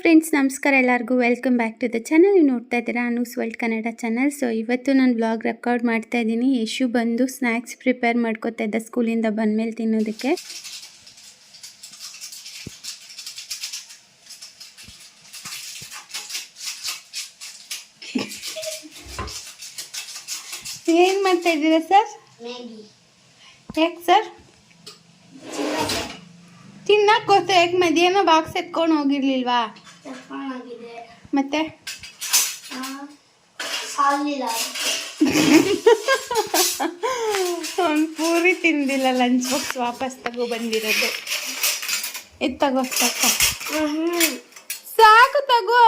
Friends ನಮಸ್ಕಾರ ಎಲ್ಲರಿಗೂ. Welcome back to the channel ನೀವು ನೋಡ್ತಾ ಇದ್ದೀರಾ Anu's world Kannada channel so ಇವತ್ತು ನಾನು ಬ್ಲಾಗ್ ರೆಕಾರ್ಡ್ ಮಾಡ್ತಾ ಇದ್ದೀನಿ. ಯಶು ಬಂದು ಸ್ನ್ಯಾಕ್ಸ್ ಪ್ರಿಪೇರ್ ಮಾಡ್ಕೋತಾ ಇದ್ದ ಸ್ಕೂಲಿಂದ ಬಂದಮೇಲೆ ತಿನ್ನೋದಕ್ಕೆ. ಏನು ಮಾಡ್ತಾ ಇದ್ದೀರಾ ಸರ್ ಯಾಕೆ ಸರ್ ತಿನ್ನಕ್ಕೆ ಗೊತ್ತು ಯಾಕೆ ಮಧ್ಯಾಹ್ನ ಬಾಕ್ಸ್ ಎತ್ಕೊಂಡು ಹೋಗಿರ್ಲಿಲ್ವಾ? ತಪ್ಪಾಗಿದೆ ಮತ್ತೆ? ಸಾಲಿಲ್ಲ ಒಂದು ಪೂರಿ ತಿಂದಿಲ್ಲ ಲಂಚ್ ಬಾಕ್ಸ್ ವಾಪಸ್ ತಗೋ ಬಂದಿರೋದು. ಇದು ತಗೋ ತಕ್ಕ ಸಾಕು ತಗೋ.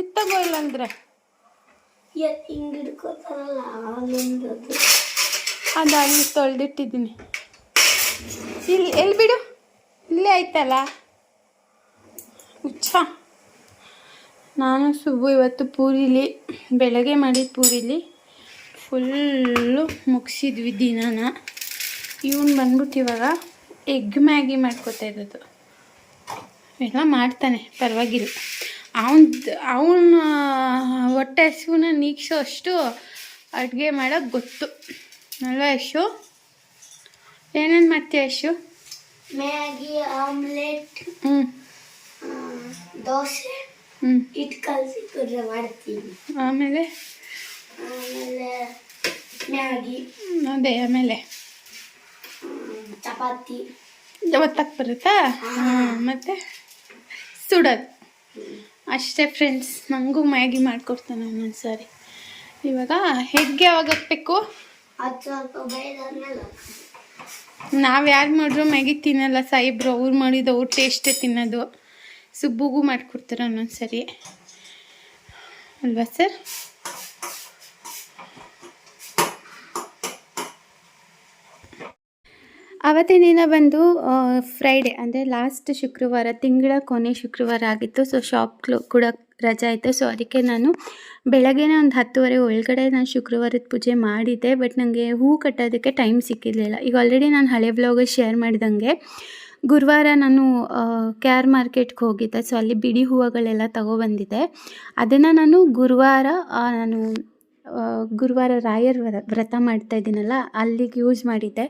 ಇದು ತಗೋ ಇಲ್ಲಂದ್ರೆ. ಹಿಂಗ್ ಹಿಡ್ಕೋತಾರಲ್ಲ ಅಲ್ಲಿಂದದು ಅದು ಅಲ್ಲಿ ತೊಳೆದಿಟ್ಟಿದ್ದೀನಿ. ಇಲ್ಲಿ ಎಲ್ಲಿ ಬಿಡು? ಇಲ್ಲೇ ಆಯ್ತಲ್ಲ? ಹುಚ್ಚ. ನಾನು ಸುಬ್ಬು ಇವತ್ತು ಪೂರಿಲಿ, ಬೆಳಗ್ಗೆ ಮಾಡಿದ ಪೂರಿಲಿ, ಫುಲ್ಲು ಮುಗಿಸಿದ್ವಿ ದಿನಾನ. ಇವನು ಬಂದ್ಬಿಟ್ಟು ಇವಾಗ ಎಗ್ ಮ್ಯಾಗಿ ಮಾಡ್ಕೋತಾ ಇರೋದು ಎಲ್ಲ ಮಾಡ್ತಾನೆ, ಪರವಾಗಿಲ್ಲ. ಅವನ ಅವನ ಹೊಟ್ಟೆ ಹಸಿವನ್ನ ನೀಗ್ಸೋ ಅಷ್ಟು ಅಡುಗೆ ಮಾಡೋಕ್ಕೆ ಗೊತ್ತು. ಅಲ್ವಾ ಯಶು? ಏನೇನು ಮಾಡ್ತೀಯ ಯಶು? ಮ್ಯಾಗಿ ಆಮ್ಲೆಟ್ ಹ್ಞೂ ದೋಸೆ ಹ್ಞೂ ಹಿಟ್ಟು ಕಲಸಿ ಕೊಡ್ರೆ ಮಾಡ್ತೀನಿ. ಆಮೇಲೆ? ಆಮೇಲೆ ಮ್ಯಾಗಿ ಅದೇ ಆಮೇಲೆ? ಚಪಾತಿ. ಒತ್ತಕ್ಕೆ ಬರುತ್ತಾ? ಹಾಂ. ಮತ್ತು? ಸುಡೋದು. ಅಷ್ಟೇ ಫ್ರೆಂಡ್ಸ್ ನನಗೂ ಮ್ಯಾಗಿ ಮಾಡ್ಕೊಡ್ತಾನೆ ಒಂದೊಂದು ಸಾರಿ ಇವಾಗ ಹೆಗ್ಗೆ ಯಾವಾಗ ಹಾಕ್ಬೇಕು? ಅದು ಸ್ವಲ್ಪ ಬೇಯ್ದಾದ್ಮೇಲೆ ನಾವು ಯಾರು ಮಾಡಿದ್ರು ಮ್ಯಾಗಿ ತಿನ್ನಲ್ಲ ಸಾಯಿಬ್ರು ಅವ್ರು ಮಾಡಿದ ಅವ್ರು ಟೇಸ್ಟೇ ತಿನ್ನೋದು. ಸುಬ್ಬುಗೂ ಮಾಡಿಕೊಡ್ತಾರೆ ಒಂದೊಂದು ಸರಿ ಅಲ್ವಾ ಸರ್? ಅವತ್ತಿನ ದಿನ ಬಂದು ಫ್ರೈಡೆ ಅಂದರೆ ಲಾಸ್ಟ್ ಶುಕ್ರವಾರ, ತಿಂಗಳ ಕೊನೆ ಶುಕ್ರವಾರ ಆಗಿತ್ತು. ಸೊ ಶಾಪ್ ಕ್ಲೋ ಕೂಡ ರಜಾ ಆಯಿತು. ಸೊ ಅದಕ್ಕೆ ನಾನು ಬೆಳಗ್ಗೆನೇ ಒಂದು ಹತ್ತುವರೆ, ಒಳಗಡೆ ನಾನು ಶುಕ್ರವಾರದ ಪೂಜೆ ಮಾಡಿದ್ದೆ ಬಟ್ ನನಗೆ ಹೂ ಕಟ್ಟೋದಕ್ಕೆ ಟೈಮ್ ಸಿಕ್ಕಿರಲಿಲ್ಲ. ಈಗ ಆಲ್ರೆಡಿ ನಾನು ಹಳೆ ಬ್ಲಾಗ್ ಶೇರ್ ಮಾಡಿದಂಗೆ ಗುರುವಾರ ನಾನು ಕೇರ್ ಮಾರ್ಕೆಟ್ಗೆ ಹೋಗಿದ್ದೆ. ಸೊ ಅಲ್ಲಿ ಬಿಡಿ ಹೂವುಗಳೆಲ್ಲ ತಗೊಬಂದಿದ್ದೆ. ಅದನ್ನು ನಾನು ಗುರುವಾರ ನಾನು ಗುರುವಾರ ರಾಯರ್ ವ್ರ, ವ್ರತ ಮಾಡ್ತಾ ಇದ್ದೀನಲ್ಲ, ಅಲ್ಲಿಗೆ ಯೂಸ್ ಮಾಡಿದ್ದೆ.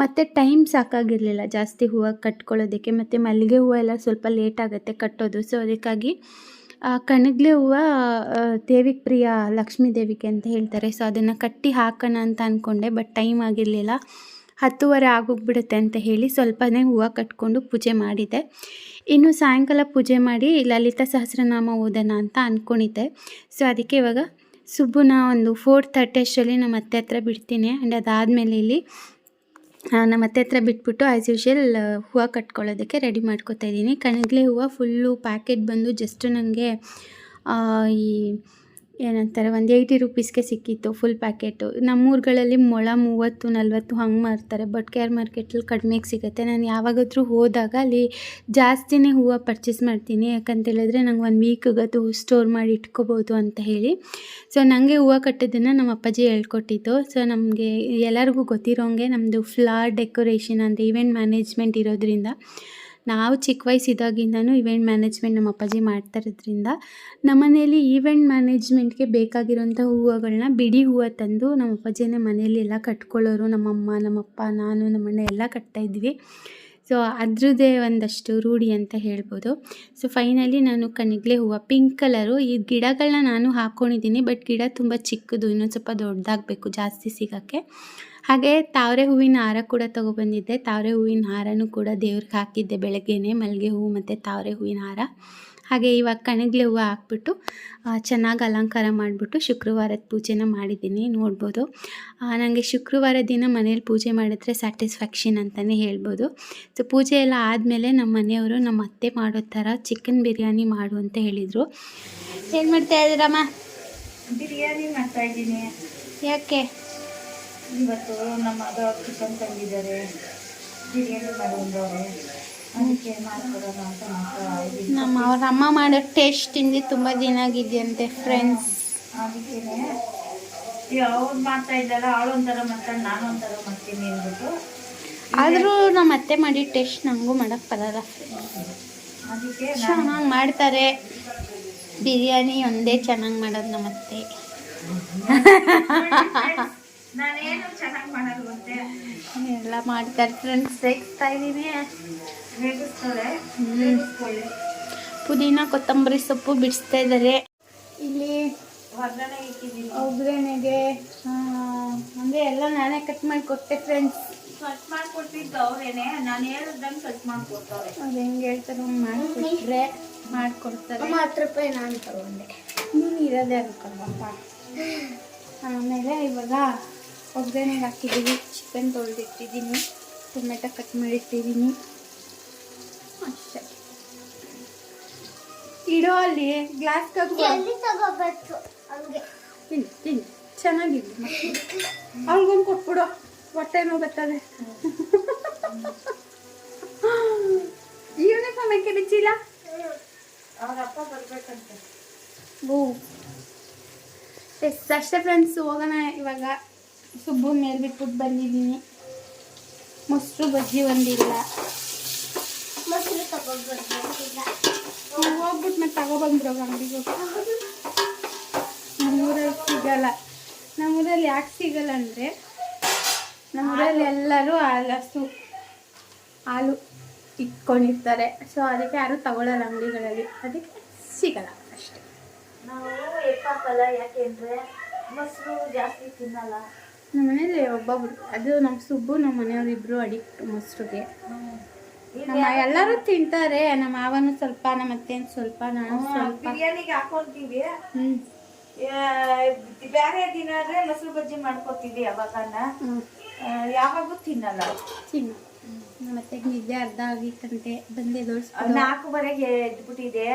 ಮತ್ತು ಟೈಮ್ ಸಾಕಾಗಿರಲಿಲ್ಲ ಜಾಸ್ತಿ ಹೂವು ಕಟ್ಕೊಳ್ಳೋದಕ್ಕೆ, ಮತ್ತು ಮಲ್ಲಿಗೆ ಹೂವು ಎಲ್ಲ ಸ್ವಲ್ಪ ಲೇಟ್ ಆಗುತ್ತೆ ಕಟ್ಟೋದು. ಸೊ ಅದಕ್ಕಾಗಿ ಕಣಗ್ಲೆ ಹೂವು ದೇವಿಗೆ ಪ್ರಿಯ ಲಕ್ಷ್ಮೀ ದೇವಿಗೆ ಅಂತ ಹೇಳ್ತಾರೆ. ಸೊ ಅದನ್ನು ಕಟ್ಟಿ ಹಾಕೋಣ ಅಂತ ಅಂದ್ಕೊಂಡೆ ಬಟ್ ಟೈಮ್ ಆಗಿರಲಿಲ್ಲ. ಹತ್ತುವರೆ ಆಗೋಗ್ಬಿಡುತ್ತೆ ಅಂತ ಹೇಳಿ ಸ್ವಲ್ಪನೇ ಹೂವು ಕಟ್ಕೊಂಡು ಪೂಜೆ ಮಾಡಿದೆ. ಇನ್ನು ಸಾಯಂಕಾಲ ಪೂಜೆ ಮಾಡಿ ಲಲಿತಾ ಸಹಸ್ರನಾಮ ಓದೋಣ ಅಂತ ಅಂದ್ಕೊಂಡಿದ್ದೆ ಸೊ ಅದಕ್ಕೆ ಇವಾಗ ಸುಬ್ಬುನ ಒಂದು ಫೋರ್ ಥರ್ಟಿ ಅಷ್ಟರಲ್ಲಿ ನಮ್ಮ ಅತ್ತೆ ಹತ್ರ ಬಿಡ್ತೀನಿ. ಆ್ಯಂಡ್ ಅದಾದಮೇಲೆ ಇಲ್ಲಿ ನಮ್ಮ ಅತ್ತೆ ಹತ್ರ ಬಿಟ್ಬಿಟ್ಟು ಆ್ಯಸ್ ಯೂಶ್ವಲ್ ಹೂವು ಕಟ್ಕೊಳ್ಳೋದಕ್ಕೆ ರೆಡಿ ಮಾಡ್ಕೊತಾ ಇದ್ದೀನಿ. ಕಣಗ್ಲೆ ಹೂವು ಫುಲ್ಲು ಪ್ಯಾಕೆಟ್ ಬಂದು ಜಸ್ಟ್ ನನಗೆ ಈ ಏನಂತಾರೆ, ಒಂದು ಏಯ್ಟಿ ರುಪೀಸ್ಗೆ ಸಿಕ್ಕಿತ್ತು ಫುಲ್ ಪ್ಯಾಕೆಟು ನಮ್ಮೂರುಗಳಲ್ಲಿ ಮೊಳ ಮೂವತ್ತು, ನಲ್ವತ್ತು ಹಂಗೆ ಮಾರ್ತಾರೆ ಬಟ್ ಕೇರ್ ಮಾರ್ಕೆಟಲ್ಲಿ ಕಡಿಮೆಗೆ ಸಿಗುತ್ತೆ. ನಾನು ಯಾವಾಗಾದರೂ ಹೋದಾಗ ಅಲ್ಲಿ ಜಾಸ್ತಿನೇ ಹೂವು ಪರ್ಚೇಸ್ ಮಾಡ್ತೀನಿ. ಯಾಕಂತೇಳಿದ್ರೆ ನಂಗೆ ಒಂದು ವೀಕ್ಗದು ಸ್ಟೋರ್ ಮಾಡಿ ಇಟ್ಕೋಬೋದು ಅಂತ ಹೇಳಿ. ಸೊ ನನಗೆ ಹೂವು ಕಟ್ಟೋದನ್ನು ನಮ್ಮ ಅಪ್ಪಾಜಿ ಹೇಳ್ಕೊಟ್ಟಿದ್ದು. ಸೊ ನಮಗೆ ಎಲ್ಲರಿಗೂ ಗೊತ್ತಿರೋಂಗೆ ನಮ್ಮದು ಫ್ಲಾರ್ ಡೆಕೋರೇಷನ್ ಅಂದರೆ ಈವೆಂಟ್ ಮ್ಯಾನೇಜ್ಮೆಂಟ್ ಇರೋದ್ರಿಂದ ನಾವು ಚಿಕ್ಕ ವಯಸ್ಸಿದಾಗಿಂದನೂ ಇವೆಂಟ್ ಮ್ಯಾನೇಜ್ಮೆಂಟ್ ನಮ್ಮ ಅಪ್ಪಾಜಿ ಮಾಡ್ತಾ ಇರೋದ್ರಿಂದ ನಮ್ಮನೇಲಿ ಈವೆಂಟ್ ಮ್ಯಾನೇಜ್ಮೆಂಟ್ಗೆ ಬೇಕಾಗಿರೋಂಥ ಹೂವುಗಳನ್ನ ಬಿಡಿ ಹೂವು ತಂದು ನಮ್ಮ ಅಪ್ಪಾಜಿನೇ ಮನೆಯಲ್ಲಿ ಎಲ್ಲ ಕಟ್ಕೊಳ್ಳೋರು ನಮ್ಮಮ್ಮ ನಮ್ಮಪ್ಪ ನಾನು ನಮ್ಮಣ್ಣ ಎಲ್ಲ ಕಟ್ತಾಯಿದ್ವಿ ಸೊ ಅದ್ರದ್ದೇ ಒಂದಷ್ಟು ರೂಢಿ ಅಂತ ಹೇಳ್ಬೋದು. ಸೊ ಫೈನಲಿ ನಾನು ಕಣಿಗ್ಲೆ ಹೂವು ಪಿಂಕ್ ಕಲರು ಈ ಗಿಡಗಳನ್ನ ನಾನು ಹಾಕ್ಕೊಂಡಿದ್ದೀನಿ ಬಟ್ ಗಿಡ ತುಂಬ ಚಿಕ್ಕದು, ಇನ್ನೊಂದು ಸ್ವಲ್ಪ ದೊಡ್ಡದಾಗಬೇಕು ಜಾಸ್ತಿ ಸಿಗೋಕ್ಕೆ. ಹಾಗೆ ತಾವರೆ ಹೂವಿನ ಹಾರ ಕೂಡ ತೊಗೊಬಂದಿದ್ದೆ ತಾವರೆ ಹೂವಿನ ಹಾರನೂ ಕೂಡ ದೇವ್ರಿಗೆ ಹಾಕಿದ್ದೆ ಬೆಳಗ್ಗೆನೆ ಮಲ್ಲಿಗೆ ಹೂವು ಮತ್ತು ತಾವರೆ ಹೂವಿನ ಹಾರ. ಹಾಗೆ ಇವಾಗ ಕಣಗ್ಲೆ ಹೂವು ಹಾಕ್ಬಿಟ್ಟು ಚೆನ್ನಾಗಿ ಅಲಂಕಾರ ಮಾಡಿಬಿಟ್ಟು ಶುಕ್ರವಾರದ ಪೂಜೆನ ಮಾಡಿದ್ದೀನಿ ನೋಡ್ಬೋದು. ನನಗೆ ಶುಕ್ರವಾರ ದಿನ ಮನೇಲಿ ಪೂಜೆ ಮಾಡಿದ್ರೆ ಸ್ಯಾಟಿಸ್ಫ್ಯಾಕ್ಷನ್ ಅಂತಲೇ ಹೇಳ್ಬೋದು. ಸೊ ಪೂಜೆ ಎಲ್ಲ ಆದಮೇಲೆ ನಮ್ಮ ಮನೆಯವರು ನಮ್ಮ ಅತ್ತೆ ಮಾಡೋ ಥರ ಚಿಕನ್ ಬಿರಿಯಾನಿ ಮಾಡು ಅಂತ ಹೇಳಿದರು. ಏನು ಮಾಡ್ತಾ ಇದ್ದೀರಮ್ಮ? ಬಿರಿಯಾನಿ ಮಾಡ್ತಾ ಇದ್ದೀನಿ. ಯಾಕೆ? ಇವತ್ತು ನಮ್ಮ ಮಗ ಚಿಕನ್ ತಂದಿದ್ದಾರೆ. ಬಿರಿಯಾನಿ ಮಾಡಿದ್ದಾರೆ ಅದಕ್ಕೆ ಮಾಡ್ಕೊಡೋಣ ಅಂತ ಮಾಡ್ತಾ ನಮ್ಮ ಅವ್ರ ಅಮ್ಮ ಮಾಡೋ ಟೇಸ್ಟ್ ತಿಂದು ತುಂಬ ದಿನ ಆಗಿದೆಯಂತೆ ಫ್ರೆಂಡ್ಸ್ ಅದಕ್ಕೇನೆ. ಅವ್ರು ಮಾಡ್ತಾ ಇದ್ದಲ್ಲ ಅವಳು ಒಂಥರ ಮಾಡ್ತಾಳೆ ನಾನು ಒಂಥರ ಮಾಡ್ತೀನಿ ಅಂದ್ಬಿಟ್ಟು. ಆದರೂ ನಮ್ಮ ಅತ್ತೆ ಮಾಡಿ ಟೇಸ್ಟ್ ನನಗೂ ಮಾಡೋಕ್ಕೆ ಬರಲ್ಲ. ಅದಕ್ಕೆ ನಾನು ಚೆನ್ನಾಗಿ ಮಾಡ್ತಾರೆ. ಬಿರಿಯಾನಿ ಒಂದೇ ಚೆನ್ನಾಗಿ ಮಾಡೋದು ನಮ್ಮತ್ತೆ ನಾನೇನು ಚೆನ್ನಾಗಿ ಮಾಡಲ್ಲ ಗೊತ್ತೇ ಎಲ್ಲ ಮಾಡ್ತಾರೆ ಫ್ರೆಂಡ್ಸ್ ತೆಗಿಸ್ತಾ ಇದ್ದೀನಿ ರೇಗಿಸ್ತಾರೆ ಪುದೀನ ಕೊತ್ತಂಬರಿ ಸೊಪ್ಪು ಬಿಡಿಸ್ತಾ ಇದ್ದಾರೆ. ಇಲ್ಲಿ ಹೊರಗಡೆ ಇಟ್ಟಿದ್ದೀನಿ. ಒಗ್ಗರಣೆಗೆ ಅಂದರೆ ಎಲ್ಲ ನಾನೇ ಕಟ್ ಮಾಡಿ ಕೊಟ್ಟೆ ಫ್ರೆಂಡ್ಸ್ ಕಟ್ ಮಾಡ್ಕೊಟ್ಟಿದ್ದು ಅವ್ರೇನೆ. ನಾನು ಹೇಳ್ದಂಗೆ ಕಟ್ ಮಾಡ್ಕೊಡ್ತಾರೆ. ಅದು ಹೆಂಗೆ ಹೇಳ್ತಾರೆ ಮಾಡಿಕೊಟ್ರೆ ಮಾಡಿಕೊಡ್ತಾರೆ. ಹತ್ತು ರೂಪಾಯಿ ನಾನು ತಗೊಂಡೆ. ನೀನು ಇರೋದೇ ಅನ್ಕೊಂಡಪ್ಪ. ಆಮೇಲೆ ಇವಾಗ ಒಗ್ಗರಣೆಗೆ ಹಾಕಿದ್ದೀವಿ ಚಿಕನ್ ತೊಳೆದಿಟ್ಟಿದ್ದೀನಿ ಟೊಮೆಟೊ ಕಟ್ ಮಾಡಿಟ್ಟಿದ್ದೀನಿ ಅಷ್ಟೇ. ಇಡೋ ಅಲ್ಲಿ ಗ್ಲಾಸ್ ತಗೋಬೇಕು ಹಂಗೆ ತಿನ್ನು ತಿನ್ನು. ಚೆನ್ನಾಗಿದೆ ಅವ್ಳಿಗೊಂದು ಕೊಟ್ಬಿಡು. ಹೊಟ್ಟೆ ನೋವು ಬರ್ತದೆ. ಯೂನಿಫಾರ್ಮ್ ಹಾಕಿ ಬಿಚ್ಚಿಲ್ಲ ಅವ್ರ ಅಪ್ಪ ಬರ್ಬೇಕಂತೆ. ಓ. ಎಸ್ ಅಷ್ಟೇ ಫ್ರೆಂಡ್ಸ್ ಹೋಗೋಣ ಇವಾಗ. ಸುಬ್ಬು ಮೇಲೆ ಬಿಟ್ಬಿಟ್ಟು ಬಂದಿದ್ದೀನಿ. ಮೊಸರು ಬಜ್ಜಿ ಒಂದಿಲ್ಲ. ಮೊಸರು ನಾವು ಹೋಗ್ಬಿಟ್ಟು ಮತ್ತೆ ತಗೋಬಂದ್ರು ಅಂಗಡಿಗೆ ನಮ್ಮೂರಲ್ಲಿ ಸಿಗಲ್ಲ. ನಮ್ಮೂರಲ್ಲಿ ಯಾಕೆ ಸಿಗಲ್ಲ ಅಂದರೆ ನಮ್ಮೂರಲ್ಲಿ ಎಲ್ಲರೂ ಹಾಲು ಹಸು ಹಾಲು ಇಟ್ಕೊಂಡಿರ್ತಾರೆ. ಸೊ ಅದಕ್ಕೆ ಯಾರು ತಗೊಳ್ಳಲ್ಲ ಅಂಗಡಿಗಳಲ್ಲಿ. ಅದಕ್ಕೆ ಸಿಗಲ್ಲ ಅಷ್ಟೇ. ನಾವು ಎಪ್ಪಾಕಲ್ಲ ಯಾಕೆಂದರೆ ಮೊಸರು ಜಾಸ್ತಿ ತಿನ್ನಲ್ಲ. ನಮ್ಮ ಮನೇಲಿ ಒಬ್ಬೊಬ್ರು ಅದು ನಮ್ಮ ಸುಬ್ಬು ನಮ್ಮ ಮನೆಯವ್ರು ಇಬ್ರು ಅಡಿಕ್ಟ್ ಮೊಸರಿಗೆ ನಮ್ಮ ಎಲ್ಲರೂ ತಿಂತಾರೆ ನಮ್ಮ ಮಾವನು ಸ್ವಲ್ಪ ನಮ್ಮ ಅತ್ತೇನ್ ಸ್ವಲ್ಪ ನಾನು ಸ್ವಲ್ಪ. ಬಿರಿಯಾನಿಗೆ ಹಾಕೊಂತೀವಿ ಹ್ಞೂ ಬೇರೆ ದಿನ ಆದ್ರೆ ಮೊಸರು ಬಜ್ಜಿ ಹ್ಞೂ ಆ, ಯಾವಾಗೂ ತಿನ್ನಲ್ಲ. ತಿನ್ನು. ನಮ್ಮ ಅತ್ತೆಗೆ ನಿದ್ದೆ ಅರ್ಧ ಆಗಿತ್ತಂತೆ ಬಂದೆ ಆ, ನಾಲ್ಕುವರೆಗೆ ಎದ್ಬಿಟ್ಟಿದೆ.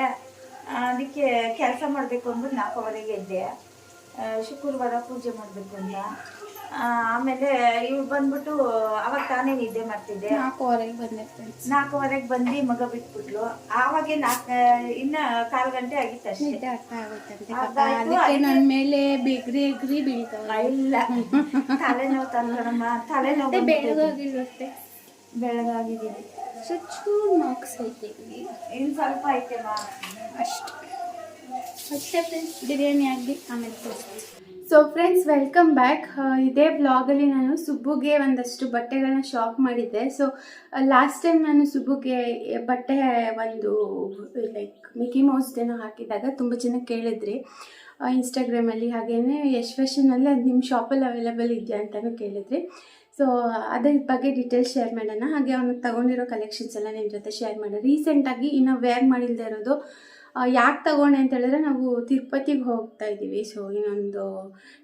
ಅದಕ್ಕೆ ಕೆಲಸ ಮಾಡಬೇಕು ಅಂದ್ಬಿಟ್ಟು ನಾಲ್ಕುವರೆಗೆ ಎದ್ದೆ. ಶುಕ್ರವಾರ ಪೂಜೆ ಮಾಡಬೇಕು ಅಂತ. ಆಮೇಲೆ ಇವ್ ಬಂದ್ಬಿಟ್ಟು ಅವಾಗ ತಾನೇ ನಿದ್ದೆ ಮಾಡ್ತಿದ್ದೆ. ನಾಲ್ಕೂವರೆಗೆ ಬಂದೆ ನಾಲ್ಕೂವರೆಗೆ ಬಂದು ಮಗ ಬಿಟ್ಬಿಟ್ಲು. ಆವಾಗೆ ನಾಲ್ಕು ಇನ್ನ ಕಾಲು ಗಂಟೆ ಆಗಿತ್ತು ಅಷ್ಟೇ. ಅದಕ್ಕೆ ನನ್ನ ಮೇಲೆ ಬಿಗ್ರಿ ಎಗ್ರಿ ಬೀಳ್ತಾವ. ಇಲ್ಲ. ತಲೆನೋವು ತಂದ್ರಮ್ಮ ತಲೆನೋವು. ಬೆಳಗಾಗಿಲ್ವಷ್ಟೇ ಬೆಳಗಾಗಿದ್ದೀನಿ ಸೊ ಚೂರು ಮಾರ್ಕ್ಸ್ ಐತೆ ಇನ್ನು ಸ್ವಲ್ಪ ಐತೆಮ್ಮ ಅಷ್ಟೇ. ಅಷ್ಟೇ ಫ್ರೆಂಡ್ಸ್ ಬಿರಿಯಾನಿ ಆಗಲಿ ಆಮೇಲೆ ತೋರಿಸ್ತೀನಿ ಸೊ ಫ್ರೆಂಡ್ಸ್ ವೆಲ್ಕಮ್ ಬ್ಯಾಕ್ ಇದೇ ವ್ಲಾಗಲ್ಲಿ ನಾನು ಸುಬ್ಬುಗೆ ಒಂದಷ್ಟು ಬಟ್ಟೆಗಳನ್ನ ಶಾಪ್ ಮಾಡಿದ್ದೆ. ಸೊ ಲಾಸ್ಟ್ ಟೈಮ್ ನಾನು ಸುಬ್ಬುಗೆ ಬಟ್ಟೆ ಒಂದು ಲೈಕ್ ಮಿಕಿ ಮೌಸ್ದೇನೋ ಹಾಕಿದಾಗ ತುಂಬ ಜನ ಕೇಳಿದ್ರಿ. ಇನ್ಸ್ಟಾಗ್ರಾಮಲ್ಲಿ ಹಾಗೇನೆ ಯಶ್ ಫ್ಯಾಷನಲ್ಲಿ ಅದು ನಿಮ್ಮ ಶಾಪಲ್ಲಿ ಅವೈಲೇಬಲ್ ಇದೆಯಾ ಅಂತಲೂ ಕೇಳಿದ್ರಿ. ಸೊ ಅದ್ರ ಬಗ್ಗೆ ಡೀಟೇಲ್ಸ್ ಶೇರ್ ಮಾಡೋಣ. ಹಾಗೆ ಅವನು ತಗೊಂಡಿರೋ ಕಲೆಕ್ಷನ್ಸ್ ಎಲ್ಲ ನಿಮ್ಮ ಜೊತೆ ಶೇರ್ ಮಾಡೋಣ. ರೀಸೆಂಟಾಗಿ ಇನ್ನೂ ವೇರ್ ಮಾಡಿಲ್ಲದೆ ಇರೋದು ಯಾಕೆ ತಗೊಂಡೆ ಅಂತ ಹೇಳಿದ್ರೆ ನಾವು ತಿರುಪತಿಗೆ ಹೋಗ್ತಾ ಇದ್ದೀವಿ. ಸೊ ಇನ್ನೊಂದು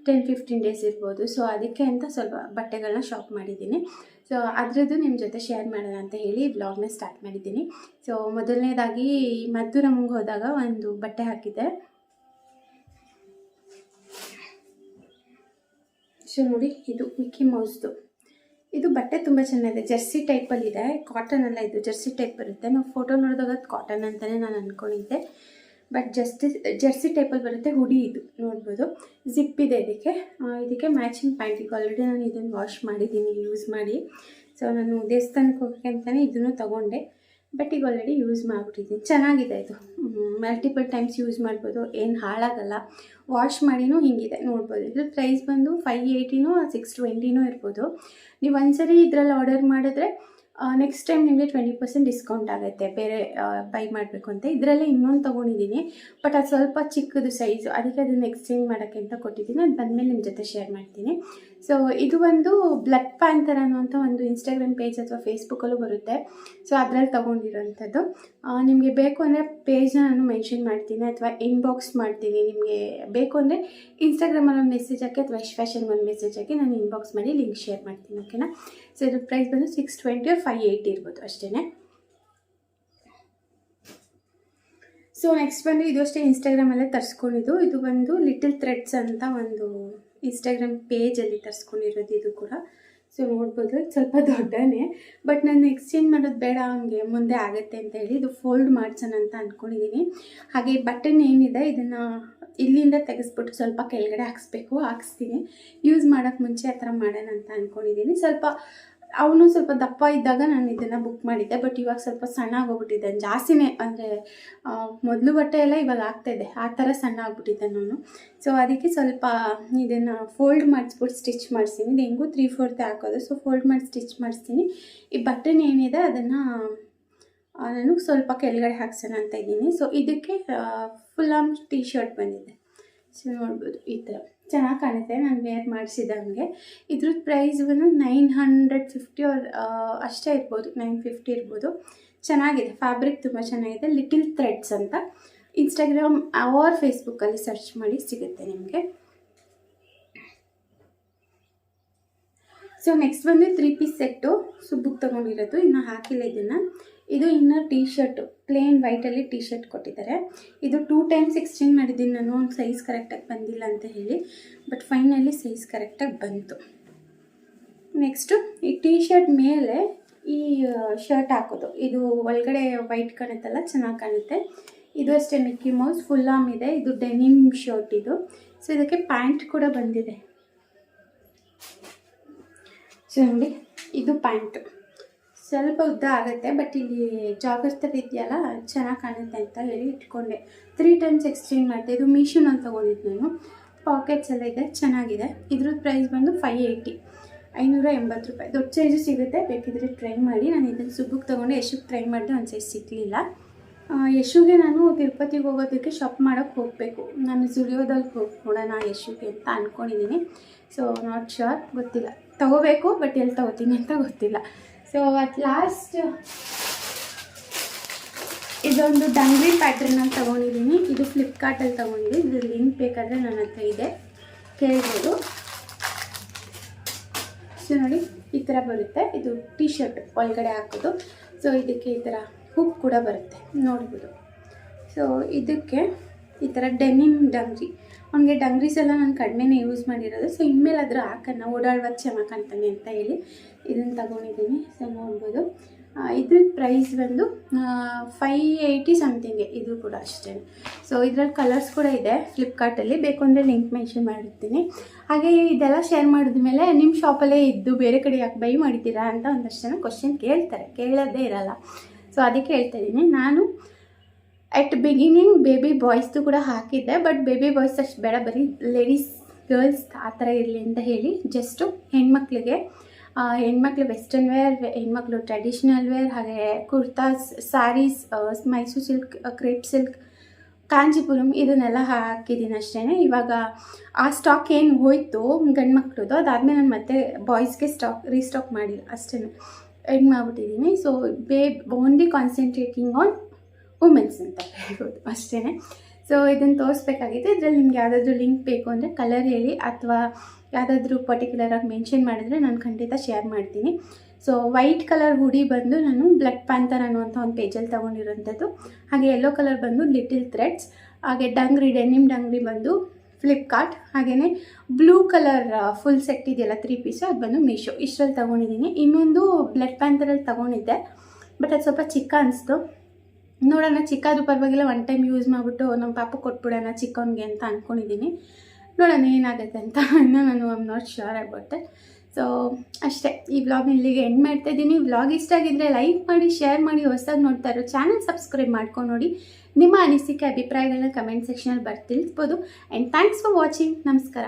ಟೆನ್ ಫಿಫ್ಟೀನ್ ಡೇಸ್ ಇರ್ಬೋದು. ಸೊ ಅದಕ್ಕೆ ಅಂತ ಸ್ವಲ್ಪ ಬಟ್ಟೆಗಳನ್ನ ಶಾಪ್ ಮಾಡಿದ್ದೀನಿ. ಸೊ ಅದರದ್ದು ನಿಮ್ಮ ಜೊತೆ ಶೇರ್ ಮಾಡೋಣ ಅಂತ ಹೇಳಿ ಬ್ಲಾಗ್ನ ಸ್ಟಾರ್ಟ್ ಮಾಡಿದ್ದೀನಿ. ಸೊ ಮೊದಲನೇದಾಗಿ ಮದ್ದೂರಮ್ಗೆ ಹೋದಾಗ ಒಂದು ಬಟ್ಟೆ ಹಾಕಿದ್ದೆ. ಸೊ ನೋಡಿ, ಇದು ಮಿಕ್ಕಿ ಮೌಸ್ದು ಇದು ಬಟ್ಟೆ ತುಂಬ ಚೆನ್ನಾಗಿದೆ. ಜರ್ಸಿ ಟೈಪಲ್ಲಿದೆ ಕಾಟನ್ ಅಲ್ಲ ಇದು. ಜರ್ಸಿ ಟೈಪ್ ಬರುತ್ತೆ. ನಾವು ಫೋಟೋ ನೋಡಿದಾಗ ಕಾಟನ್ ಅಂತಲೇ ನಾನು ಅಂದ್ಕೊಂಡಿದ್ದೆ ಬಟ್ ಜಸ್ಟಿ ಜರ್ಸಿ ಟೈಪಲ್ಲಿ ಬರುತ್ತೆ ಹುಡಿ ಇದು, ನೋಡ್ಬೋದು. ಜಿಪ್ ಇದೆ ಇದಕ್ಕೆ. ಇದಕ್ಕೆ ಮ್ಯಾಚಿಂಗ್ ಪ್ಯಾಂಟಿಗೆ ಆಲ್ರೆಡಿ ನಾನು ಇದನ್ನು ವಾಶ್ ಮಾಡಿದ್ದೀನಿ ಯೂಸ್ ಮಾಡಿ. ಸೊ ನಾನು ದೇವಸ್ಥಾನಕ್ಕೆ ಹೋಗೋಕ್ಕೆ ಅಂತಲೇ ಇದನ್ನು ತೊಗೊಂಡೆ. ಬಟ್ ಈಗ ಆಲ್ರೆಡಿ ಯೂಸ್ ಮಾಡಿಬಿಟ್ಟಿದ್ದೀನಿ. ಚೆನ್ನಾಗಿದೆ ಇದು. ಮಲ್ಟಿಪಲ್ ಟೈಮ್ಸ್ ಯೂಸ್ ಮಾಡ್ಬೋದು. ಏನು ಹಾಳಾಗಲ್ಲ. ವಾಶ್ ಮಾಡಿನೂ ಹಿಂಗಿದೆ, ನೋಡ್ಬೋದು. ಇದ್ರ ಪ್ರೈಸ್ ಬಂದು ಫೈವ್ ಏಯ್ಟಿನೂ ಸಿಕ್ಸ್ ಟ್ವೆಂಟಿನೂ ಇರ್ಬೋದು. ನೀವು ಒಂದ್ಸರಿ ಇದರಲ್ಲಿ ಆರ್ಡರ್ ಮಾಡಿದ್ರೆ ನೆಕ್ಸ್ಟ್ ಟೈಮ್ ನಿಮಗೆ ಟ್ವೆಂಟಿ ಪರ್ಸೆಂಟ್ ಡಿಸ್ಕೌಂಟ್ ಆಗುತ್ತೆ. ಬೇರೆ ಬೈ ಮಾಡಬೇಕು ಅಂತ. ಇದರಲ್ಲೇ ಇನ್ನೊಂದು ತೊಗೊಂಡಿದ್ದೀನಿ ಬಟ್ ಅದು ಸ್ವಲ್ಪ ಚಿಕ್ಕದು ಸೈಜು ಅದಕ್ಕೆ ಅದನ್ನು ಎಕ್ಸ್ಚೇಂಜ್ ಮಾಡೋಕ್ಕೆ ಅಂತ ಕೊಟ್ಟಿದ್ದೀನಿ ಅದು ಬಂದಮೇಲೆ ನಿಮ್ಮ ಜೊತೆ ಶೇರ್ ಮಾಡ್ತೀನಿ. ಸೊ ಇದು ಒಂದು ಬ್ಲಡ್ ಪ್ಯಾಂಥರ್ ಅನ್ನುವಂಥ ಒಂದು ಇನ್ಸ್ಟಾಗ್ರಾಮ್ ಪೇಜ್ ಅಥವಾ ಫೇಸ್ಬುಕ್ಕಲ್ಲೂ ಬರುತ್ತೆ. ಸೊ ಅದರಲ್ಲಿ ತೊಗೊಂಡಿರೋಂಥದ್ದು. ನಿಮಗೆ ಬೇಕು ಅಂದರೆ ಪೇಜ್ನ ನಾನು ಮೆನ್ಷನ್ ಮಾಡ್ತೀನಿ ಅಥವಾ ಇನ್ಬಾಕ್ಸ್ ಮಾಡ್ತೀನಿ ನಿಮಗೆ. ಬೇಕು ಅಂದರೆ ಇನ್ಸ್ಟಾಗ್ರಾಮಲ್ಲಿ ಒಂದು ಮೆಸೇಜ್ ಹಾಕಿ ಅಥವಾ ಯಶ್ ಫ್ಯಾಷನ್ಗೆ ಒಂದು ಮೆಸೇಜ್ ಹಾಕಿ ನಾನು ಇನ್ಬಾಕ್ಸ್ ಮಾಡಿ ಲಿಂಕ್ ಶೇರ್ ಮಾಡ್ತೀನಿ ಓಕೆನಾ ಸೊ ಇದ್ರ ಪ್ರೈಸ್ ಬಂದು six twenty or five eighty ಇರ್ಬೋದು ಅಷ್ಟೇ ಸೊ ನೆಕ್ಸ್ಟ್ ಬಂದು ಇದು ಅಷ್ಟೇ ಇನ್ಸ್ಟಾಗ್ರಾಮಲ್ಲೇ ತರಿಸ್ಕೊಂಡಿದ್ದು. ಇದು ಬಂದು ಲಿಟಲ್ ಥ್ರೆಡ್ಸ್ ಅಂತ ಒಂದು ಇನ್ಸ್ಟಾಗ್ರಾಮ್ ಪೇಜಲ್ಲಿ ತರಿಸ್ಕೊಂಡಿರೋದು ಇದು ಕೂಡ. ಸೊ ನೋಡ್ಬೋದು, ಸ್ವಲ್ಪ ದೊಡ್ಡನೇ ಬಟ್ ನಾನು ಎಕ್ಸ್ಚೇಂಜ್ ಮಾಡೋದು ಬೇಡ, ಹಂಗೆ ಮುಂದೆ ಆಗುತ್ತೆ ಅಂತ ಹೇಳಿ ಇದು ಫೋಲ್ಡ್ ಮಾಡ್ಸೋಣ ಅಂತ ಅಂದ್ಕೊಂಡಿದ್ದೀನಿ ಹಾಗೆ ಬಟನ್ ಏನಿದೆ, ಇದನ್ನು ಇಲ್ಲಿಂದ ತೆಗೆಸ್ಬಿಟ್ಟು ಸ್ವಲ್ಪ ಕೆಳಗಡೆ ಹಾಕ್ಸ್ಬೇಕು, ಹಾಕ್ಸ್ತೀನಿ. ಯೂಸ್ ಮಾಡೋಕ್ಕೆ ಮುಂಚೆ ಆ ಥರ ಮಾಡೋಣ ಅಂತ ಅಂದ್ಕೊಂಡಿದ್ದೀನಿ ಸ್ವಲ್ಪ ಅವನು ಸ್ವಲ್ಪ ದಪ್ಪ ಇದ್ದಾಗ ನಾನು ಇದನ್ನು ಬುಕ್ ಮಾಡಿದ್ದೆ ಬಟ್ ಇವಾಗ ಸ್ವಲ್ಪ ಸಣ್ಣ ಆಗೋಗ್ಬಿಟ್ಟಿದ್ದಾನೆ ಜಾಸ್ತಿನೇ ಅಂದರೆ ಮೊದಲು ಬಟ್ಟೆ ಎಲ್ಲ ಇವಾಗ ಆಗ್ತಾಯಿದೆ ಆ ಥರ ಸಣ್ಣ ಆಗ್ಬಿಟ್ಟಿದ್ದಾನೆ ನಾನು. ಸೊ ಅದಕ್ಕೆ ಸ್ವಲ್ಪ ಇದನ್ನು ಫೋಲ್ಡ್ ಮಾಡಿಸ್ಬಿಟ್ಟು ಸ್ಟಿಚ್ ಮಾಡಿಸ್ತೀನಿ. ಇದು ಹೆಂಗೂ ತ್ರೀ ಫೋರ್ತ್ ಹಾಕೋದು ಸೊ ಫೋಲ್ಡ್ ಮಾಡಿ ಸ್ಟಿಚ್ ಮಾಡಿಸ್ತೀನಿ. ಈ ಬಟನ್ ಏನಿದೆ, ಅದನ್ನು ನಾನು ಸ್ವಲ್ಪ ಕೆಳಗಡೆ ಹಾಕ್ಸೋಣ ಅಂತ ಇದ್ದೀನಿ. ಸೊ ಇದಕ್ಕೆ ಫುಲ್ ಆಮ್ ಟೀ ಶರ್ಟ್ ಬಂದಿದೆ. ಸೊ ನೋಡ್ಬೋದು ಈ ಥರ. ಚೆನ್ನಾಗಿ ಕಾಣುತ್ತೆ. ನಾನು ವೇರ್ ಮಾಡಿಸಿದಂಗೆ. ಇದ್ರ ಪ್ರೈಸ್ ಬಂದು ನೈನ್ ಹಂಡ್ರೆಡ್ ಫಿಫ್ಟಿ ಆರ್ ಅಷ್ಟೇ ಇರ್ಬೋದು. ನೈನ್ ಫಿಫ್ಟಿ ಇರ್ಬೋದು. ಚೆನ್ನಾಗಿದೆ. ಫ್ಯಾಬ್ರಿಕ್ ತುಂಬ ಚೆನ್ನಾಗಿದೆ. ಲಿಟಿಲ್ ಥ್ರೆಡ್ಸ್ ಅಂತ ಇನ್ಸ್ಟಾಗ್ರಾಮ್ ಅವರ್ ಫೇಸ್ಬುಕ್ಕಲ್ಲಿ ಸರ್ಚ್ ಮಾಡಿ ಸಿಗುತ್ತೆ ನಿಮಗೆ. ಸೊ ನೆಕ್ಸ್ಟ್ ಬಂದು ತ್ರೀ ಪೀಸ್ ಸೆಟ್ಟು ಬುಕ್ ತೊಗೊಂಡಿರೋದು. ಇನ್ನು ಹಾಕಿಲ್ಲ ಇದನ್ನು. ಇದು ಇನ್ನು ಟೀ ಶರ್ಟು ಪ್ಲೇನ್ ವೈಟಲ್ಲಿ ಟೀ ಶರ್ಟ್ ಕೊಟ್ಟಿದ್ದಾರೆ. ಇದು ಟೂ ಟೈಮ್ಸ್ ಎಕ್ಸ್ಚೇಂಜ್ ಮಾಡಿದ್ದೀನಿ ನಾನು, ಒಂದು ಸೈಜ್ ಕರೆಕ್ಟಾಗಿ ಬಂದಿಲ್ಲ ಅಂತ ಹೇಳಿ ಬಟ್ ಫೈನಲಿ ಸೈಜ್ ಕರೆಕ್ಟಾಗಿ ಬಂತು. ನೆಕ್ಸ್ಟು ಈ ಟೀ ಶರ್ಟ್ ಮೇಲೆ ಈ ಶರ್ಟ್ ಹಾಕೋದು. ಇದು ಒಳಗಡೆ ವೈಟ್ ಕಾಣುತ್ತಲ್ಲ, ಚೆನ್ನಾಗಿ ಕಾಣುತ್ತೆ. ಇದು ಅಷ್ಟೇ ಮಿಕ್ಕಿ ಮೌಸ್ ಫುಲ್ ಆಮ್ ಇದೆ. ಇದು ಡೆನಿಮ್ ಶರ್ಟ್ ಇದು. ಸೊ ಇದಕ್ಕೆ ಪ್ಯಾಂಟ್ ಕೂಡ ಬಂದಿದೆ. ಸೊ ನೋಡಿ, ಇದು ಪ್ಯಾಂಟು ಸ್ವಲ್ಪ ಉದ್ದ ಆಗುತ್ತೆ ಬಟ್ ಇಲ್ಲಿ ಜಾಗರ್ ಇದೆಯಲ್ಲ ಚೆನ್ನಾಗಿ ಕಾಣುತ್ತೆ ಅಂತ ಹೇಳಿ ಇಟ್ಕೊಂಡೆ. ತ್ರೀ ಟೈಮ್ಸ್ ಎಕ್ಸ್ಚೇಂಜ್ ಮಾಡಿದೆ ಇದು ಮೀಶೋನಲ್ಲಿ ತೊಗೊಂಡಿದ್ದು ನಾನು. ಪಾಕೆಟ್ಸ್ ಎಲ್ಲ ಇದೆ, ಚೆನ್ನಾಗಿದೆ. ಇದ್ರದ್ದು ಪ್ರೈಸ್ ಬಂದು ಫೈವ್ ಏಯ್ಟಿ ಐನೂರ ಎಂಬತ್ತು ರೂಪಾಯಿ. ದೊಡ್ಡ ಸೈಜು ಸಿಗುತ್ತೆ, ಬೇಕಿದ್ರೆ ಟ್ರೈ ಮಾಡಿ. ನಾನು ಇದನ್ನು ಸುಬ್ಬಕ್ಕೆ ತೊಗೊಂಡು. ಯಶುಗೆ ಟ್ರೈ ಮಾಡಿದೆ, ಒಂದು ಸೈಜ್ ಸಿಗಲಿಲ್ಲ. ಯಶುಗೆ ನಾನು ತಿರುಪತಿಗೆ ಹೋಗೋದಕ್ಕೆ ಶಾಪ್ ಮಾಡೋಕ್ಕೆ ಹೋಗಬೇಕು. ನಾನು ಜುಡಿಯೋದಲ್ಲಿ ಹೋಗಿ ಯಶುಗೆ ಅಂತ ಅಂದ್ಕೊಂಡಿದ್ದೀನಿ ಸೊ ನಾಟ್ ಶೋರ್ ಗೊತ್ತಿಲ್ಲ. ತಗೋಬೇಕು ಬಟ್ ಎಲ್ಲಿ ತಗೋತೀನಿ ಅಂತ ಗೊತ್ತಿಲ್ಲ. ಸೊ ಅಟ್ ಲಾಸ್ಟ್ ಇದೊಂದು ಡಂಗ್ರಿ ಪ್ಯಾಟ್ರನಲ್ಲಿ ತೊಗೊಂಡಿದ್ದೀನಿ. ಇದು ಫ್ಲಿಪ್ಕಾರ್ಟಲ್ಲಿ ತೊಗೊಂಡಿದ್ದೀನಿ ಇದ್ರ ಲಿಂಕ್ ಬೇಕಾದರೆ ನನ್ನ ಹತ್ರ ಇದೆ. ಕೇಳ್ಬೋದು. ಸೊ ನೋಡಿ, ಈ ಥರ ಬರುತ್ತೆ. ಇದು ಟಿ ಶರ್ಟ್ ಒಳಗಡೆ ಹಾಕೋದು. ಸೊ ಇದಕ್ಕೆ ಈ ಥರ ಹುಕ್ ಕೂಡ ಬರುತ್ತೆ. ನೋಡ್ಬೋದು. ಸೊ ಇದಕ್ಕೆ ಈ ಥರ ಡೆನಿಮ್ ಡಂಗ್ರಿ ಅವ್ನಿಗೆ ಡಂಗ್ರೀಸ್ ಎಲ್ಲ ನಾನು ಕಡಿಮೆನೇ ಯೂಸ್ ಮಾಡಿರೋದು. ಸೊ ಇನ್ಮೇಲಾದರೂ ಹಾಕೋಣ ಓಡಾಡುವಾಗ ಚೆನ್ನಾಗಿ ಕಾಣ್ತಾನೆ ಅಂತ ಹೇಳಿ ಇದನ್ನು ತಗೊಂಡಿದ್ದೀನಿ. ಸೊ ನೋಡ್ಬೋದು. ಇದ್ರ ಪ್ರೈಸ್ ಬಂದು ಫೈ ಏಯ್ಟಿ ಸಮಥಿಂಗೆ ಇದು ಕೂಡ ಅಷ್ಟೇ. ಸೊ ಇದ್ರಲ್ಲಿ ಕಲರ್ಸ್ ಕೂಡ ಇದೆ. ಫ್ಲಿಪ್ಕಾರ್ಟಲ್ಲಿ ಬೇಕು ಅಂದರೆ ಲಿಂಕ್ ಮೆನ್ಷನ್ ಮಾಡಿರ್ತೀನಿ. ಹಾಗೆ ಇದೆಲ್ಲ ಶೇರ್ ಮಾಡಿದ್ಮೇಲೆ ನಿಮ್ಮ ಶಾಪಲ್ಲೇ ಇದ್ದು ಬೇರೆ ಕಡೆ ಯಾಕೆ ಬೈ ಮಾಡಿದ್ದೀರಾ ಅಂತ ಒಂದಷ್ಟು ಜನ ಕ್ವಶನ್ ಕೇಳ್ತಾರೆ. ಕೇಳೋದೇ ಇರಲ್ಲ. ಸೊ ಅದಕ್ಕೆ ಹೇಳ್ತಾ ಇದ್ದೀನಿ. ನಾನು ಅಟ್ ಬಿಗಿನಿಂಗ್ ಬೇಬಿ ಬಾಯ್ಸ್ದು ಕೂಡ ಹಾಕಿದ್ದೆ ಬಟ್ ಬೇಬಿ ಬಾಯ್ಸ್ ಅಷ್ಟು ಬೇಡ, ಬರೀ ಲೇಡೀಸ್ ಗರ್ಲ್ಸ್ ಆ ಥರ ಇರಲಿ ಅಂತ ಹೇಳಿ ಜಸ್ಟು ಹೆಣ್ಮಕ್ಳಿಗೆ ಹೆಣ್ಮಕ್ಳು ವೆಸ್ಟರ್ನ್ ವೇರ್ ಹೆಣ್ಮಕ್ಳು ಟ್ರೆಡಿಷ್ನಲ್ ವೇರ್ ಹಾಗೆ kurtas saris Mysore silk crepe silk Kanchipuram ಇದನ್ನೆಲ್ಲ ಹಾಕಿದ್ದೀನಿ ಅಷ್ಟೇ ಇವಾಗ ಆ ಸ್ಟಾಕ್ ಏನು ಹೋಯಿತು ಗಂಡು ಮಕ್ಳದ್ದು ಅದಾದಮೇಲೆ ನಾನು ಮತ್ತೆ ಬಾಯ್ಸ್ಗೆ ಸ್ಟಾಕ್ ರೀಸ್ಟಾಕ್ ಮಾಡಿಲ್ಲ ಅಷ್ಟೇ end ಮಾಡಿಬಿಟ್ಟಿದ್ದೀನಿ. So bay only concentrating on women's ಅಂತ. ಹೇಳ್ಬೋದು ಅಷ್ಟೇ ಸೊ ಇದನ್ನು ತೋರಿಸ್ಬೇಕಾಗಿತ್ತು. ಇದರಲ್ಲಿ ನಿಮ್ಗೆ ಯಾವುದಾದ್ರೂ ಲಿಂಕ್ ಬೇಕು ಅಂದರೆ ಕಲರ್ ಹೇಳಿ ಅಥವಾ ಯಾವುದಾದ್ರೂ ಪರ್ಟಿಕ್ಯುಲರಾಗಿ ಮೆನ್ಷನ್ ಮಾಡಿದರೆ ನಾನು ಖಂಡಿತ ಶೇರ್ ಮಾಡ್ತೀನಿ. ಸೊ ವೈಟ್ ಕಲರ್ ಹುಡಿ ಬಂದು ನಾನು ಬ್ಲಡ್ ಪ್ಯಾಂಥರ್ ಅನ್ನುವಂಥ ಒಂದು ಪೇಜಲ್ಲಿ ತೊಗೊಂಡಿರೋಂಥದ್ದು ಹಾಗೆ ಯೆಲ್ಲೋ ಕಲರ್ ಬಂದು ಲಿಟಿಲ್ ಥ್ರೆಡ್ಸ್ ಹಾಗೆ ಡಂಗ್ರಿ ಡೆನಿಮ್ ಡಂಗ್ರಿ ಬಂದು ಫ್ಲಿಪ್ಕಾರ್ಟ್ ಹಾಗೆಯೇ ಬ್ಲೂ ಕಲರ್ ಫುಲ್ ಸೆಟ್ ಇದೆಯಲ್ಲ ತ್ರೀ ಪೀಸು ಅದು ಬಂದು ಮೀಶೋ ಇಷ್ಟರಲ್ಲಿ ತೊಗೊಂಡಿದ್ದೀನಿ. ಇನ್ನೊಂದು ಬ್ಲಡ್ ಪ್ಯಾಂಥರಲ್ಲಿ ತೊಗೊಂಡಿದ್ದೆ. ಬಟ್ ಅದು ಸ್ವಲ್ಪ ಚಿಕ್ಕ ಅನಿಸ್ತು. ನೋಡೋಣ ಚಿಕ್ಕಾದ್ರೂ ಪರವಾಗಿಲ್ಲ ಒನ್ ಟೈಮ್ ಯೂಸ್ ಮಾಡಿಬಿಟ್ಟು ನಮ್ಮ ಪಾಪ ಕೊಟ್ಬಿಡೋಣ ಚಿಕ್ಕವನಿಗೆ ಅಂತ ಅಂದ್ಕೊಂಡಿದ್ದೀನಿ ನೋಡೋಣ ಏನಾಗುತ್ತೆ ಅಂತ ಇನ್ನೂ ನಾನು ಐಮ್ ನಾಟ್ ಶ್ಯೂರ್ ಆಗಿಬಿಟ್ಟೆ ಸೊ ಅಷ್ಟೇ, ಈ ವ್ಲಾಗ್ ಇಲ್ಲಿಗೆ ಎಂಡ್ ಮಾಡ್ತಾ ಇದ್ದೀನಿ. ವ್ಲಾಗ್ ಇಷ್ಟ ಆಗಿದ್ದರೆ ಲೈಕ್ ಮಾಡಿ ಶೇರ್ ಮಾಡಿ, ಹೊಸದಾಗಿ ನೋಡ್ತಾ ಇರೋ ಚಾನಲ್ ಸಬ್ಸ್ಕ್ರೈಬ್ ಮಾಡ್ಕೊಂಡು ನೋಡಿ. ನಿಮ್ಮ ಅನಿಸಿಕೆ ಅಭಿಪ್ರಾಯಗಳನ್ನ ಕಮೆಂಟ್ ಸೆಕ್ಷನಲ್ಲಿ ಬರ್ತಿಳ್ಸ್ಬೋದು ಆ್ಯಂಡ್ ಥ್ಯಾಂಕ್ಸ್ ಫಾರ್ ವಾಚಿಂಗ್ ನಮಸ್ಕಾರ.